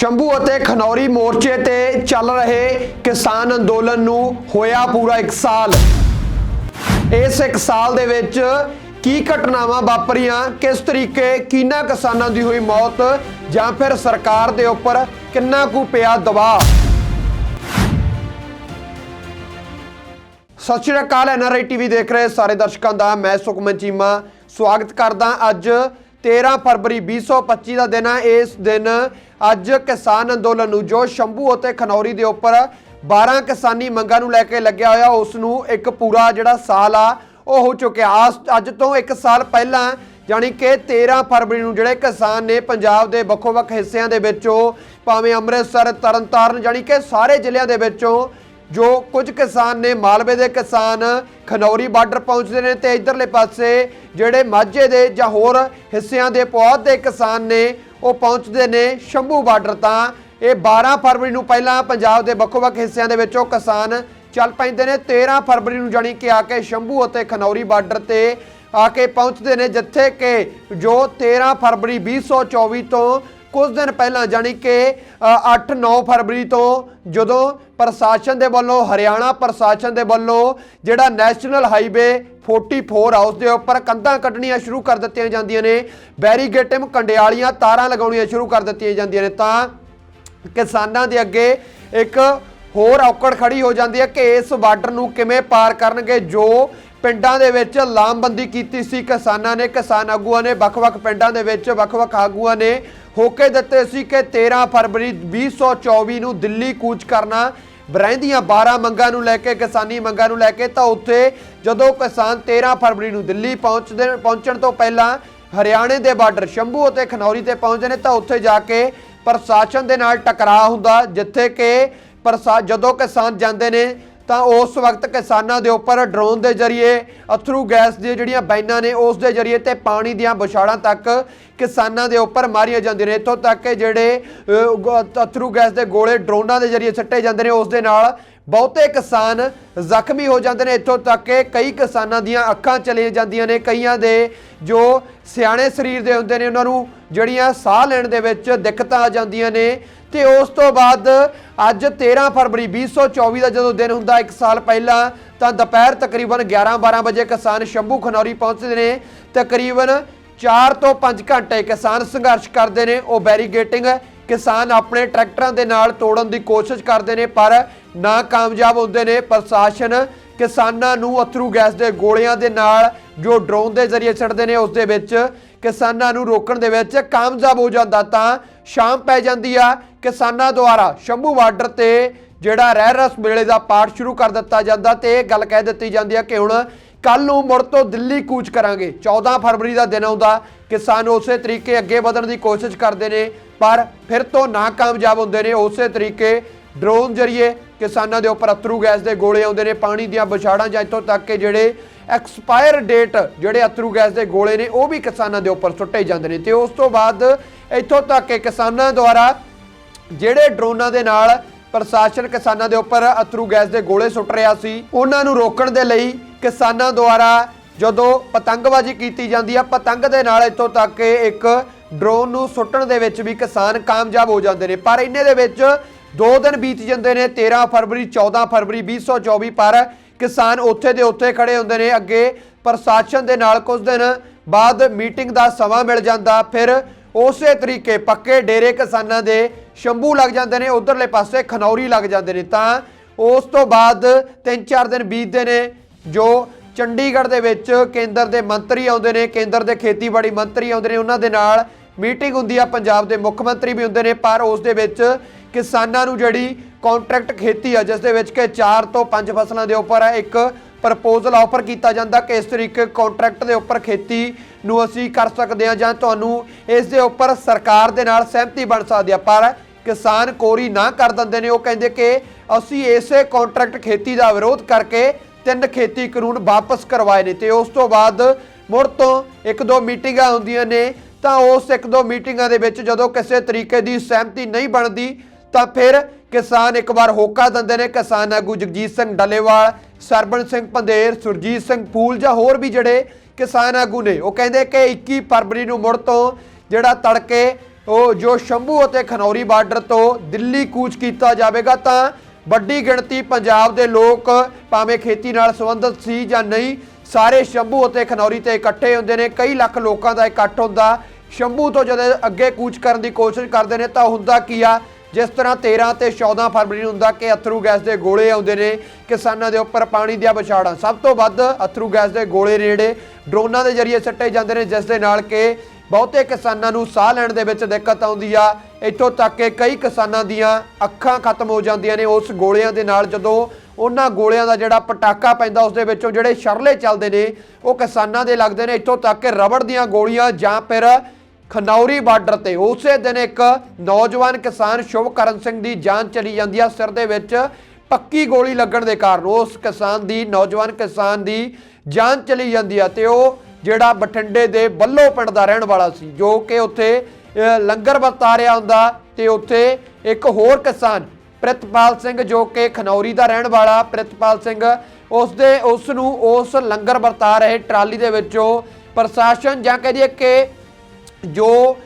ਸ਼ੰਭੂ ਅਤੇ ਖਨੌਰੀ ਮੋਰਚੇ ਤੇ ਚੱਲ ਰਹੇ ਕਿਸਾਨ ਅੰਦੋਲਨ ਨੂੰ ਹੋਇਆ ਪੂਰਾ 1 ਸਾਲ। ਇਸ 1 ਸਾਲ ਦੇ ਵਿੱਚ ਕੀ ਘਟਨਾਵਾਂ ਵਾਪਰੀਆਂ, ਕਿਸ ਤਰੀਕੇ ਕਿੰਨਾ ਕਿਸਾਨਾਂ ਦੀ ਹੋਈ ਮੌਤ ਜਾਂ ਫਿਰ ਸਰਕਾਰ ਦੇ ਉੱਪਰ ਕਿੰਨਾ ਕੁ ਪਿਆ ਦਬਾਅ? ਸਤਿ ਸ਼੍ਰੀ ਅਕਾਲ ਐਨਆਰਆਈ ਟੀਵੀ ਦੇਖ ਰਹੇ ਸਾਰੇ ਦਰਸ਼ਕਾਂ ਦਾ, ਮੈਂ ਸੁਖਮਨ ਚੀਮਾ। ਸਵਾਗਤ ਕਰਦਾ ਅੱਜ 13 ਫਰਵਰੀ 2025 ਦਾ ਦਿਨ ਹੈ ਇਸ ਦਿਨ ਅੱਜ ਕਿਸਾਨ ਅੰਦੋਲਨ ਨੂੰ ਜੋ ਸ਼ੰਭੂ ਅਤੇ ਖਨੌਰੀ ਦੇ ਉੱਪਰ 12 ਕਿਸਾਨੀ ਮੰਗਾਂ ਨੂੰ ਲੈ ਕੇ ਲੱਗਿਆ ਹੋਇਆ, ਉਸ ਨੂੰ ਇੱਕ ਪੂਰਾ ਜਿਹੜਾ ਸਾਲ ਆ, ਉਹ ਹੋ ਚੁੱਕਿਆ। ਆਸ- ਅੱਜ ਤੋਂ 1 ਸਾਲ ਪਹਿਲਾਂ, ਜਾਣੀ ਕਿ 13 ਫਰਵਰੀ ਨੂੰ ਜਿਹੜੇ ਕਿਸਾਨ ਨੇ ਪੰਜਾਬ ਦੇ ਵੱਖੋ-ਵੱਖ ਹਿੱਸਿਆਂ ਦੇ ਵਿੱਚੋਂ, ਭਾਵੇਂ ਅੰਮ੍ਰਿਤਸਰ, ਤਰਨਤਾਰਨ, ਜਾਣੀ ਕਿ ਸਾਰੇ ਜ਼ਿਲ੍ਹਿਆਂ ਦੇ ਵਿੱਚੋਂ ਜੋ ਕੁਝ ਕਿਸਾਨ ਨੇ ਮਾਲਵੇ ਦੇ ਕਿਸਾਨ, ਖਨੌਰੀ ਬਾਰਡਰ ਪਹੁੰਚਦੇ ਨੇ ਤੇ ਇਧਰਲੇ ਪਾਸੇ ਜਿਹੜੇ ਮਾਝੇ ਦੇ ਜਾਂ ਹੋਰ ਹਿੱਸਿਆਂ ਦੇ ਪੌਦ ਦੇ ਕਿਸਾਨ ਨੇ ਉਹ ਪਹੁੰਚਦੇ ਨੇ ਸ਼ੰਭੂ ਬਾਰਡਰ ਤਾਂ। ਇਹ 12 ਫਰਵਰੀ ਨੂੰ ਪਹਿਲਾਂ ਪੰਜਾਬ ਦੇ ਵੱਖੋ-ਵੱਖ ਹਿੱਸਿਆਂ ਦੇ ਵਿੱਚੋਂ ਕਿਸਾਨ ਚੱਲ ਪੈਂਦੇ ਨੇ। 13 ਫਰਵਰੀ ਨੂੰ ਜਾਣੀ ਕਿ ਆ ਕੇ ਸ਼ੰਭੂ ਅਤੇ ਖਨੌਰੀ ਬਾਰਡਰ ਤੇ ਆ ਕੇ ਪਹੁੰਚਦੇ ਨੇ, ਜਿੱਥੇ ਕਿ ਜੋ 13 ਫਰਵਰੀ 2024 ਤੋਂ ਕੁਝ ਦਿਨ ਪਹਿਲਾਂ ਜਾਣੀ ਕਿ 8-9 ਫਰਵਰੀ ਤੋਂ ਜਦੋਂ ਪ੍ਰਸ਼ਾਸਨ ਦੇ ਵੱਲੋਂ, ਹਰਿਆਣਾ ਪ੍ਰਸ਼ਾਸਨ ਦੇ ਵੱਲੋਂ ਜਿਹੜਾ ਨੈਸ਼ਨਲ ਹਾਈਵੇ 44 ਆ ਉਸ ਦੇ ਉੱਪਰ ਕੰਧਾਂ ਕੱਢਣੀਆਂ ਸ਼ੁਰੂ ਕਰ ਦਿੱਤੀਆਂ ਜਾਂਦੀਆਂ ਨੇ। ਬੈਰੀਗੇਟਿਮ ਕੰਡਿਆਲੀਆਂ ਤਾਰਾਂ ਲਗਾਉਣੀਆਂ ਸ਼ੁਰੂ ਕਰ ਦਿੱਤੀਆਂ ਜਾਂਦੀਆਂ ਨੇ। ਤਾਂ ਕਿਸਾਨਾਂ ਦੇ ਅੱਗੇ ਇੱਕ ਹੋਰ ਔਕੜ ਖੜੀ ਹੋ ਜਾਂਦੀ ਹੈ ਕਿ ਇਸ ਬਾਰਡਰ ਨੂੰ ਕਿਵੇਂ ਪਾਰ ਕਰਨਗੇ, ਜੋ ਪਿੰਡਾਂ ਦੇ ਵਿੱਚ ਲਾਮਬੰਦੀ ਕੀਤੀ ਸੀ ਕਿਸਾਨਾਂ ਨੇ। ਕਿਸਾਨ ਆਗੂਆਂ ਨੇ ਵੱਖ-ਵੱਖ ਪਿੰਡਾਂ ਦੇ ਵਿੱਚ ਵੱਖ-ਵੱਖ ਆਗੂਆਂ ਨੇ ਹੋਕੇ ਦਿੱਤੇ ਸੀ ਕਿ 13 ਫਰਵਰੀ 2024 ਨੂੰ ਦਿੱਲੀ ਕੂਚ ਕਰਨਾ ਬਰੈਂਦੀਆਂ 12 ਮੰਗਾਂ ਨੂੰ ਲੈ ਕੇ, ਕਿਸਾਨੀ ਮੰਗਾਂ ਨੂੰ ਲੈ ਕੇ, ਤਾਂ ਉੱਥੇ ਜਦੋਂ ਕਿਸਾਨ 13 ਫਰਵਰੀ ਨੂੰ ਦਿੱਲੀ ਪਹੁੰਚਦੇ, ਪਹੁੰਚਣ ਤੋਂ ਪਹਿਲਾਂ ਹਰਿਆਣੇ ਦੇ ਬਾਰਡਰ ਸ਼ੰਭੂ ਅਤੇ ਖਨੌਰੀ ਤੇ ਪਹੁੰਚਦੇ ਨੇ, ਤਾਂ ਉੱਥੇ ਜਾ ਕੇ ਪ੍ਰਸ਼ਾਸਨ ਦੇ ਨਾਲ ਟਕਰਾਅ ਹੁੰਦਾ, ਜਿੱਥੇ ਕਿ ਪ੍ਰਸ਼ਾ, ਜਦੋਂ ਕਿਸਾਨ ਜਾਂਦੇ ਨੇ ਤਾਂ ਉਸ ਵਕਤ ਕਿਸਾਨਾਂ ਦੇ ਉੱਪਰ ਡਰੋਨ ਦੇ ਜ਼ਰੀਏ, ਅਥਰੂ ਗੈਸ ਦੀਆਂ ਜਿਹੜੀਆਂ ਬਾਈਨਾਂ ਨੇ, ਉਸ ਦੇ ਜ਼ਰੀਏ ਤੇ ਪਾਣੀ ਦੀਆਂ ਵਿਛਾੜਾਂ ਤੱਕ ਕਿਸਾਨਾਂ ਦੇ ਉੱਪਰ ਮਾਰੀਆਂ ਜਾਂਦੀਆਂ ਨੇ। ਇੱਥੋਂ ਤੱਕ ਕਿ ਜਿਹੜੇ ਅਥਰੂ ਗੈਸ ਦੇ ਗੋਲੇ ਡਰੋਨਾਂ ਦੇ ਜ਼ਰੀਏ ਸੱਟੇ ਜਾਂਦੇ ਨੇ, ਉਸ ਦੇ ਨਾਲ ਬਹੁਤੇ ਕਿਸਾਨ ਜ਼ਖਮੀ ਹੋ ਜਾਂਦੇ ਨੇ। ਇੱਥੋਂ ਤੱਕ ਕਿ ਕਈ ਕਿਸਾਨਾਂ ਦੀਆਂ ਅੱਖਾਂ ਚਲੀਆਂ ਜਾਂਦੀਆਂ ਨੇ। ਕਈਆਂ ਦੇ ਜੋ ਸਿਆਣੇ ਸਰੀਰ ਦੇ ਹੁੰਦੇ ਨੇ, ਉਹਨਾਂ ਨੂੰ ਜਿਹੜੀਆਂ ਸਾਹ ਲੈਣ ਦੇ ਵਿੱਚ ਦਿੱਕਤਾਂ ਆ ਜਾਂਦੀਆਂ ਨੇ। ਤੇ ਉਸ ਤੋਂ ਬਾਅਦ ਅੱਜ 13 ਫਰਵਰੀ 2024 ਦਾ ਜਦੋਂ ਦਿਨ ਹੁੰਦਾ 1 ਸਾਲ ਪਹਿਲਾਂ, ਤਾਂ ਦੁਪਹਿਰ ਤਕਰੀਬਨ 11-12 ਵਜੇ ਕਿਸਾਨ ਸ਼ੰਭੂ ਖਨੌਰੀ ਪਹੁੰਚਦੇ ਨੇ। ਤਕਰੀਬਨ 4 ਤੋਂ 5 ਘੰਟੇ ਕਿਸਾਨ ਸੰਘਰਸ਼ ਕਰਦੇ ਨੇ। ਉਹ ਬੈਰੀਗੇਟਿੰਗ ਕਿਸਾਨ ਆਪਣੇ ਟਰੈਕਟਰਾਂ ਦੇ ਨਾਲ ਤੋੜਨ ਦੀ ਕੋਸ਼ਿਸ਼ ਕਰਦੇ ਨੇ, ਪਰ ਨਾ ਕਾਮਯਾਬ ਹੁੰਦੇ ਨੇ। ਪ੍ਰਸ਼ਾਸਨ ਕਿਸਾਨਾਂ ਨੂੰ ਅਥਰੂ ਗੈਸ ਦੇ ਗੋਲਿਆਂ ਦੇ ਨਾਲ ਜੋ ਡਰੋਨ ਦੇ ਜ਼ਰੀਏ ਛੱਡਦੇ ਨੇ, ਉਸ ਦੇ ਵਿੱਚ ਕਿਸਾਨਾਂ ਨੂੰ ਰੋਕਣ ਦੇ ਵਿੱਚ ਕਾਮਯਾਬ ਹੋ ਜਾਂਦਾ ਤਾਂ ਸ਼ਾਮ ਪੈ ਜਾਂਦੀ ਆ। ਕਿਸਾਨਾਂ ਦੁਆਰਾ ਸ਼ੰਭੂ ਬਾਰਡਰ ਤੇ ਜਿਹੜਾ ਰਹਿ ਰਸ ਮੇਲੇ ਦਾ ਪਾਠ ਸ਼ੁਰੂ ਕਰ ਦਿੱਤਾ ਜਾਂਦਾ ਤੇ ਇਹ ਗੱਲ ਕਹਿ ਦਿੱਤੀ ਜਾਂਦੀ ਹੈ ਕਿ ਹੁਣ ਕੱਲ ਨੂੰ ਮੁੜ ਤੋਂ ਦਿੱਲੀ ਕੂਚ ਕਰਾਂਗੇ। 14 ਫਰਵਰੀ ਦਾ ਦਿਨ ਆਉਂਦਾ, ਕਿਸਾਨ ਉਸੇ ਤਰੀਕੇ ਅੱਗੇ ਵਧਣ ਦੀ ਕੋਸ਼ਿਸ਼ ਕਰਦੇ ਨੇ, ਪਰ ਫਿਰ ਤੋਂ ਨਾਕਾਮਯਾਬ ਹੁੰਦੇ ਨੇ, ਉਸੇ ਤਰੀਕੇ ਡਰੋਨ ਜਰੀਏ ਕਿਸਾਨਾਂ ਦੇ ਉੱਪਰ ਅਥਰੂ ਗੈਸ ਦੇ ਗੋਲੇ ਆਉਂਦੇ ਨੇ, ਪਾਣੀ ਦੀਆਂ ਵਿਛਾੜਾਂ ਜਾਂ ਇੱਥੋਂ ਤੱਕ ਕਿ ਜਿਹੜੇ ਐਕਸਪਾਇਰ ਡੇਟ ਜਿਹੜੇ ਅਥਰੂ ਗੈਸ ਦੇ ਗੋਲੇ ਨੇ, ਉਹ ਵੀ ਕਿਸਾਨਾਂ ਦੇ ਉੱਪਰ ਸੁੱਟੇ ਜਾਂਦੇ ਨੇ। ਤੇ ਉਸ ਤੋਂ ਬਾਅਦ ਇੱਥੋਂ ਤੱਕ ਕਿ ਕਿਸਾਨਾਂ ਦੁਆਰਾ ਜਿਹੜੇ ਡਰੋਨਾਂ ਦੇ ਨਾਲ ਪ੍ਰਸ਼ਾਸਨ ਕਿਸਾਨਾਂ ਦੇ ਉੱਪਰ ਅਥਰੂ ਗੈਸ ਦੇ ਗੋਲੇ ਸੁੱਟ ਰਿਹਾ ਸੀ, ਉਹਨਾਂ ਨੂੰ ਰੋਕਣ ਦੇ ਲਈ ਕਿਸਾਨਾਂ ਦੁਆਰਾ ਜਦੋਂ ਪਤੰਗਬਾਜ਼ੀ ਕੀਤੀ ਜਾਂਦੀ ਆ, ਪਤੰਗ ਦੇ ਨਾਲ ਇੱਥੋਂ ਤੱਕ ਕਿ ਇੱਕ ਡਰੋਨ ਨੂੰ ਸੁੱਟਣ ਦੇ ਵਿੱਚ ਵੀ ਕਿਸਾਨ ਕਾਮਯਾਬ ਹੋ ਜਾਂਦੇ ਨੇ। ਪਰ ਇੰਨੇ ਦੇ ਵਿੱਚ 2 ਦਿਨ ਬੀਤ ਜਾਂਦੇ ਨੇ 13 ਫਰਵਰੀ 14 ਫਰਵਰੀ 2024 ਪਰ ਕਿਸਾਨ ਉੱਥੇ ਦੇ ਉੱਥੇ ਖੜੇ ਹੁੰਦੇ ਨੇ। ਅੱਗੇ ਪ੍ਰਸ਼ਾਸਨ ਦੇ ਨਾਲ ਕੁਝ ਦਿਨ ਬਾਅਦ ਮੀਟਿੰਗ ਦਾ ਸਮਾਂ ਮਿਲ ਜਾਂਦਾ, ਫਿਰ ਉਸੇ ਤਰੀਕੇ ਪੱਕੇ ਡੇਰੇ ਕਿਸਾਨਾਂ ਦੇ ਸ਼ੰਭੂ ਲੱਗ ਜਾਂਦੇ ਨੇ, ਉਧਰਲੇ ਪਾਸੇ ਖਨੌਰੀ ਲੱਗ ਜਾਂਦੇ ਨੇ। ਤਾਂ ਉਸ ਤੋਂ ਬਾਅਦ 3-4 ਦਿਨ ਬੀਤਦੇ ਨੇ, ਜੋ ਚੰਡੀਗੜ੍ਹ ਦੇ ਵਿੱਚ ਕੇਂਦਰ ਦੇ ਮੰਤਰੀ ਆਉਂਦੇ ਨੇ, ਕੇਂਦਰ ਦੇ ਖੇਤੀਬਾੜੀ ਮੰਤਰੀ ਆਉਂਦੇ ਨੇ, ਉਹਨਾਂ ਦੇ ਨਾਲ ਮੀਟਿੰਗ ਹੁੰਦੀ ਆ, ਪੰਜਾਬ ਦੇ ਮੁੱਖ ਮੰਤਰੀ ਵੀ ਹੁੰਦੇ ਨੇ, ਪਰ ਉਸ ਦੇ ਵਿੱਚ ਕਿਸਾਨਾਂ ਨੂੰ ਜਿਹੜੀ ਕੰਟਰੈਕਟ ਖੇਤੀ ਆ, ਜਿਸ ਦੇ ਵਿੱਚ ਕਿ 4 ਤੋਂ 5 ਫਸਲਾਂ ਦੇ ਉੱਪਰ ਇੱਕ ਪ੍ਰਪੋਜ਼ਲ ਆਫਰ ਕੀਤਾ ਜਾਂਦਾ, ਕਿ ਇਸ ਤਰੀਕੇ ਕੰਟਰੈਕਟ ਦੇ ਉੱਪਰ ਖੇਤੀ ਨੂੰ ਅਸੀਂ ਕਰ ਸਕਦੇ ਹਾਂ ਜਾਂ ਤੁਹਾਨੂੰ ਇਸ ਦੇ ਉੱਪਰ ਸਰਕਾਰ ਦੇ ਨਾਲ ਸਹਿਮਤੀ ਬਣ ਸਕਦੀ ਆ, ਪਰ ਕਿਸਾਨ ਕੋਰੀ ਨਾ ਕਰ ਦਿੰਦੇ ਨੇ। ਉਹ ਕਹਿੰਦੇ ਕਿ ਅਸੀਂ ਇਸੇ ਕੰਟਰੈਕਟ ਖੇਤੀ ਦਾ ਵਿਰੋਧ ਕਰਕੇ ਤਿੰਨ ਖੇਤੀ ਕਾਨੂੰਨ ਵਾਪਸ ਕਰਵਾਏ ਨੇ ਤੇ ਉਸ ਤੋਂ ਬਾਅਦ ਮੁੜ ਤੋਂ ਇੱਕ ਦੋ ਮੀਟਿੰਗਾਂ ਹੁੰਦੀਆਂ ਨੇ, ਤਾਂ ਉਸ ਇੱਕ ਦੋ ਮੀਟਿੰਗਾਂ ਦੇ ਵਿੱਚ ਜਦੋਂ ਕਿਸੇ ਤਰੀਕੇ ਦੀ ਸਹਿਮਤੀ ਨਹੀਂ ਬਣਦੀ, ਤਾਂ ਫਿਰ ਕਿਸਾਨ ਇੱਕ ਵਾਰ ਹੋਕਾ ਦਿੰਦੇ ਨੇ। ਕਿਸਾਨ ਆਗੂ ਜਗਜੀਤ ਸਿੰਘ ਡੱਲੇਵਾਲ, ਸਰਬਣ ਸਿੰਘ ਪੰਦੇਰ ਸੁਰਜੀਤ ਸਿੰਘ ਫੂਲ ਜਾਂ ਹੋਰ ਵੀ ਜਿਹੜੇ ਕਿਸਾਨ ਆਗੂ ਨੇ, ਉਹ ਕਹਿੰਦੇ ਕਿ 21 ਫਰਵਰੀ ਨੂੰ ਮੁੜ ਤੋਂ ਜਿਹੜਾ ਤੜਕੇ ਉਹ ਜੋ ਸ਼ੰਭੂ ਅਤੇ ਖਨੌਰੀ ਬਾਰਡਰ ਤੋਂ ਦਿੱਲੀ ਕੂਚ ਕੀਤਾ ਜਾਵੇਗਾ, ਤਾਂ ਵੱਡੀ ਗਿਣਤੀ ਪੰਜਾਬ ਦੇ ਲੋਕ ਭਾਵੇਂ ਖੇਤੀ ਨਾਲ ਸੰਬੰਧਿਤ ਸੀ ਜਾਂ ਨਹੀਂ, ਸਾਰੇ ਸ਼ੰਭੂ ਅਤੇ ਖਨੌਰੀ ਤੇ ਇਕੱਠੇ ਹੁੰਦੇ ਨੇ, ਕਈ ਲੱਖ ਲੋਕਾਂ ਦਾ ਇਕੱਠ ਹੁੰਦਾ, ਸ਼ੰਭੂ ਤੋਂ ਜਦੋਂ ਅੱਗੇ ਕੂਚ ਕਰਨ ਦੀ ਕੋਸ਼ਿਸ਼ ਕਰਦੇ ਨੇ, ਤਾਂ ਹੁੰਦਾ ਕੀ ਆ? ਜਿਸ ਤਰ੍ਹਾਂ 13 ਤੇ 14 ਫਰਵਰੀ ਨੂੰ ਹੁੰਦਾ ਕਿ ਅਥਰੂ ਗੈਸ ਦੇ ਗੋਲੇ ਆਉਂਦੇ ਨੇ, ਕਿਸਾਨਾਂ ਦੇ ਉੱਪਰ ਪਾਣੀ ਦੀਆਂ ਵਿਛਾੜਾਂ। ਸਭ ਤੋਂ ਵੱਧ ਅਥਰੂ ਗੈਸ ਦੇ ਗੋਲੇ ਨੇੜੇ ਡਰੋਨਾਂ ਦੇ ਜ਼ਰੀਏ ਸੱਟੇ ਜਾਂਦੇ ਨੇ, ਜਿਸ ਦੇ ਨਾਲ ਕਿ ਬਹੁਤੇ ਕਿਸਾਨਾਂ ਨੂੰ ਸਾਹ ਲੈਣ ਦੇ ਵਿੱਚ ਦਿੱਕਤ ਆਉਂਦੀ ਆ। ਇੱਥੋਂ ਤੱਕ ਕਿ ਕਈ ਕਿਸਾਨਾਂ ਦੀਆਂ ਅੱਖਾਂ ਖਤਮ ਹੋ ਜਾਂਦੀਆਂ ਨੇ ਉਸ ਗੋਲਿਆਂ ਦੇ ਨਾਲ। ਜਦੋਂ ਉਹਨਾਂ ਗੋਲਿਆਂ ਦਾ ਜਿਹੜਾ ਪਟਾਕਾ ਪੈਂਦਾ, ਉਸ ਦੇ ਵਿੱਚੋਂ ਜਿਹੜੇ ਸ਼ਰਲੇ ਚੱਲਦੇ ਨੇ, ਉਹ ਕਿਸਾਨਾਂ ਦੇ ਲੱਗਦੇ ਨੇ। ਇੱਥੋਂ ਤੱਕ ਕਿ ਰਬੜ ਦੀਆਂ ਗੋਲੀਆਂ ਜਾਂ ਫਿਰ ਖਨੌਰੀ ਬਾਰਡਰ ਤੇ। ਉਸੇ ਦਿਨ ਇੱਕ ਨੌਜਵਾਨ ਕਿਸਾਨ ਸ਼ੁਭਕਰਨ ਸਿੰਘ ਦੀ ਜਾਨ ਚਲੀ ਜਾਂਦੀ ਆ। ਸਿਰ ਦੇ ਵਿੱਚ ਪੱਕੀ ਗੋਲੀ ਲੱਗਣ ਦੇ ਕਾਰਨ ਉਸ ਕਿਸਾਨ ਦੀ, ਨੌਜਵਾਨ ਕਿਸਾਨ ਦੀ ਜਾਨ ਚਲੀ ਜਾਂਦੀ ਆ ਤੇ ਉਹ ਜਿਹੜਾ ਬਠਿੰਡੇ ਦੇ ਬੱਲੋ ਪਿੰਡ ਦਾ ਰਹਿਣ ਵਾਲਾ ਸੀ, ਜੋ ਕਿ ਉੱਥੇ ਲੰਗਰ ਵਰਤਾ ਰਿਹਾ ਹੁੰਦਾ ਤੇ ਉੱਥੇ ਇੱਕ ਹੋਰ ਕਿਸਾਨ, ਪ੍ਰਿਤਪਾਲ ਸਿੰਘ, ਜੋ ਕਿ ਖਨੌਰੀ ਦਾ ਰਹਿਣ ਵਾਲਾ ਪ੍ਰਿਤਪਾਲ ਸਿੰਘ ਉਸ ਦੇ ਉਸ ਨੂੰ ਉਸ ਲੰਗਰ ਵਰਤਾ ਰਹੇ ਟਰਾਲੀ ਦੇ ਵਿੱਚੋਂ ਪ੍ਰਸ਼ਾਸਨ ਜਾਂ ਕਹਦੇ ਕਿ ਜੋ